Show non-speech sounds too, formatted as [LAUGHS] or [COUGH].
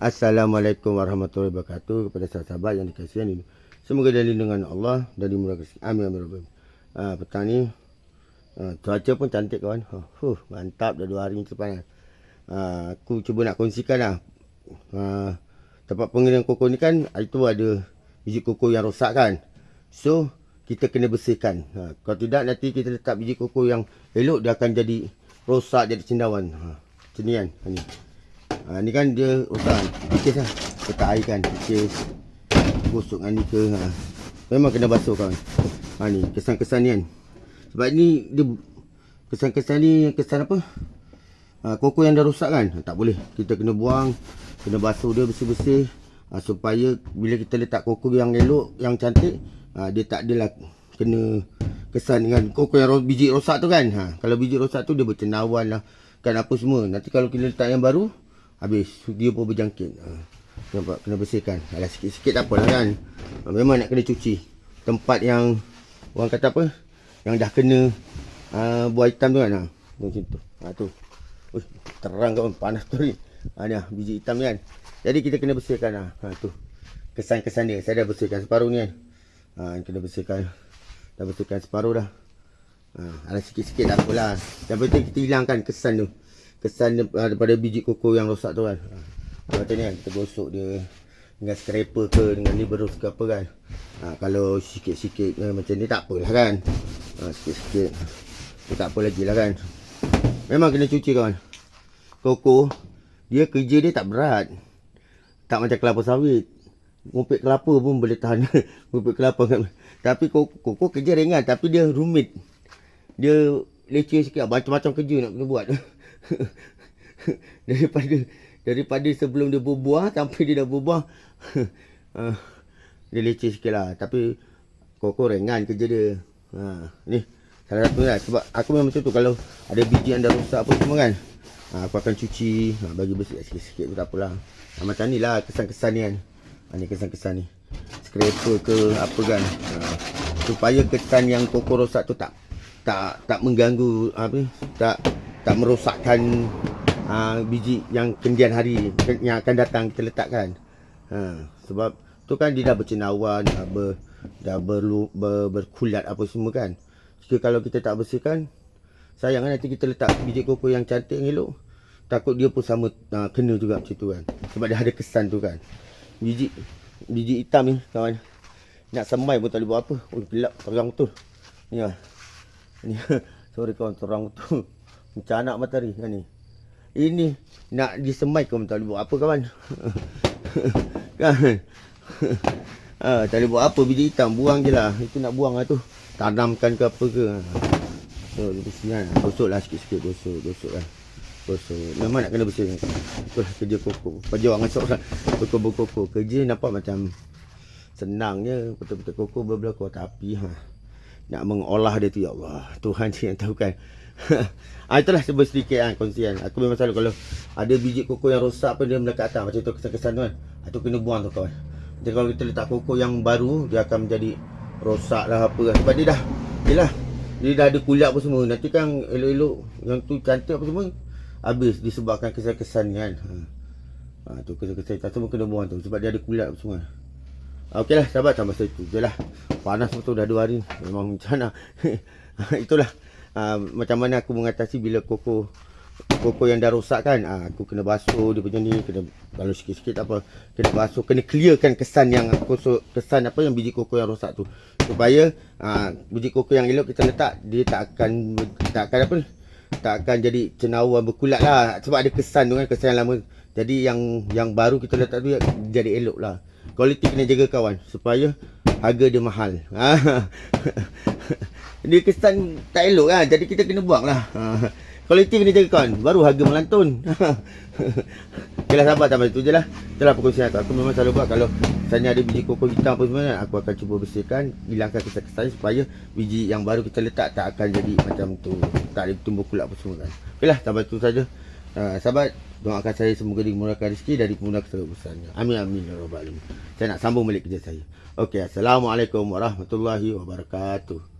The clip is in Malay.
Assalamualaikum warahmatullahi wabarakatuh kepada sahabat-sahabat yang dikasihi ini. Semoga dalam lindungan Allah dan dimurahkan. Amin amin amin. Ah petang ni ah, cuaca pun cantik kawan. Huh, huh mantap dah dua hari ni panas. Ah aku cuba nak kongsikan lah. Ah tempat pengirian koko ni kan itu ada biji koko yang rosak kan. So kita kena bersihkan. Ha, kalau tidak nanti kita letak biji koko yang elok dia akan jadi rosak jadi cendawan. Ha, macam ni kan. Ha, ni. Ha, ni kan dia rosak kan. Kikis lah. Letak air kan. Kikis. Gosok ni ke. Ha. Memang kena basuh kawan. Ha ni. Kesan-kesan ni kan. Sebab ni dia kesan-kesan ni kesan apa? Ha, koko yang dah rosak kan. Tak boleh. Kita kena buang. Kena basuh dia bersih-bersih. Ha, supaya bila kita letak koko yang elok, yang cantik. Ha, dia tak adalah kena kesan dengan koko yang biji rosak tu kan. Ha, kalau biji rosak tu dia bercenawan lah. Kan apa semua. Nanti kalau kita letak yang baru. Habis. Dia pun berjangkit. Ha, nampak kena bersihkan. Alah sikit-sikit tak apalah kan. Ha, memang nak kena cuci. Tempat yang orang kata apa. Yang dah kena uh, buah hitam tu kan. Ha, macam tu. Ha, tu. Uish, terang kawan. Panas tu ni. Ha, ni lah, biji hitam ni kan. Jadi kita kena bersihkan lah. Ha, tu. Kesan-kesan dia. Saya dah bersihkan separuh ni kan. Ha, kena bersihkan. Dah bersihkan separuh dah. Ha, ada sikit-sikit tak apalah. Yang penting kita hilangkan kesan tu. Kesan daripada biji koko yang rosak tu kan. Ha. Macam ni kan. Kita gosok dia. Dengan scraper ke. Dengan liberus ke apa kan. Ha, kalau sikit-sikit eh, macam ni tak apalah kan. Ha, sikit-sikit. Tak apa lagi lah kan. Memang kena cuci kawan. Koko. Dia kerja dia tak berat. Tak macam kelapa sawit. Ngumpit kelapa pun boleh tahan. [LAUGHS] Ngumpit kelapa kan. Tapi koko, koko kerja ringan. Tapi dia rumit. Dia leceh sikit. Macam-macam kerja nak kena buat. [LAUGHS] daripada daripada sebelum dia berbuah sampai dia dah berbuah. uh, [LAUGHS] dia leceh sikit lah. Tapi koko ringan kerja dia. Ha, ni salah lah. Sebab aku memang macam tu. Kalau ada biji yang dah rosak apa semua kan. Ha, aku akan cuci. Ha, bagi bersih sikit-sikit tu tak apalah. Ha, macam ni lah kesan-kesan ni kan. Ha, ni kesan-kesan ni. Scraper ke apa kan. Ha, supaya kesan yang koko rosak tu tak tak tak mengganggu apa tak tak merosakkan uh, biji yang kemudian hari yang akan datang kita letakkan. Ha, sebab tu kan dia dah bercenawan, dah, ber, dah berlu, ber, berkulat apa semua kan. Jika kalau kita tak bersihkan, sayang kan nanti kita letak biji koko yang cantik yang elok. Takut dia pun sama uh, kena juga macam tu kan. Sebab dia ada kesan tu kan. Biji biji hitam ni kawan. Nak semai pun tak boleh buat apa. Oh gelap terang tu. Ni lah. Ni [LAUGHS] sorry kawan terang tu. [LAUGHS] Macam anak matahari kan ni. Ini nak disemai kau tak boleh buat apa kawan. [LAUGHS] kan? ah, tak boleh buat apa biji hitam buang je lah. Itu nak buang lah tu. Tanamkan ke apa ke. So, bersih kan. Gosok lah sikit-sikit gosok, gosok lah. Gosok. Memang nak kena bersih. Itulah kerja koko. Perjuangan seorang koko-koko. Kerja nampak macam senang je. Betul-betul koko berbelakang. Tapi ha, nak mengolah dia tu ya Allah. Tuhan je yang tahu kan. [LAUGHS] ah, itulah sebab sedikit kan kongsian. Aku memang selalu kalau ada biji koko yang rosak pun dia melekat atas. Macam tu kesan-kesan tu kan. Itu kena buang tu kawan. Jadi kalau kita letak koko yang baru, dia akan menjadi rosak lah apa kan. Sebab dia dah, dia lah. Dia dah ada kulit apa semua. Nanti kan elok-elok yang tu cantik apa semua. Habis disebabkan kesan-kesan ni kan. Ha. ha tu kesan-kesan. Tak semua kena buang tu. Sebab dia ada kulit apa semua. Okey lah sahabat sampai situ je lah. Panas betul dah dua hari. Memang macam mana. [LAUGHS] Itulah uh, macam mana aku mengatasi bila koko koko yang dah rosak kan. Uh, aku kena basuh dia punya ni. Kena kalau sikit-sikit apa. Kena basuh. Kena clearkan kesan yang kosok, kesan apa yang biji koko yang rosak tu. Supaya uh, biji koko yang elok kita letak. Dia tak akan tak akan apa. Tak akan jadi cendawan berkulat lah. Sebab ada kesan tu kan. Kesan yang lama. Jadi yang yang baru kita letak tu jadi elok lah. Kualiti kena jaga kawan supaya harga dia mahal. [LAUGHS] dia kesan tak elok kan. Jadi kita kena buang lah. Kualiti kena jaga kawan. Baru harga melantun. Okeylah [LAUGHS] sabar sampai tu je lah. Itulah perkongsian aku. Aku memang selalu buat kalau misalnya ada biji koko hitam apa semua. Aku akan cuba bersihkan. Hilangkan kesan-kesan supaya biji yang baru kita letak tak akan jadi macam tu. Tak ada tumbuh kulak apa semua kan. Okeylah sampai tu saja. Uh, sahabat, doakan saya semoga dimurahkan rezeki dari kemudahan besarnya. Amin amin ya rabbal alamin. Saya nak sambung balik kerja saya. Okey, assalamualaikum warahmatullahi wabarakatuh.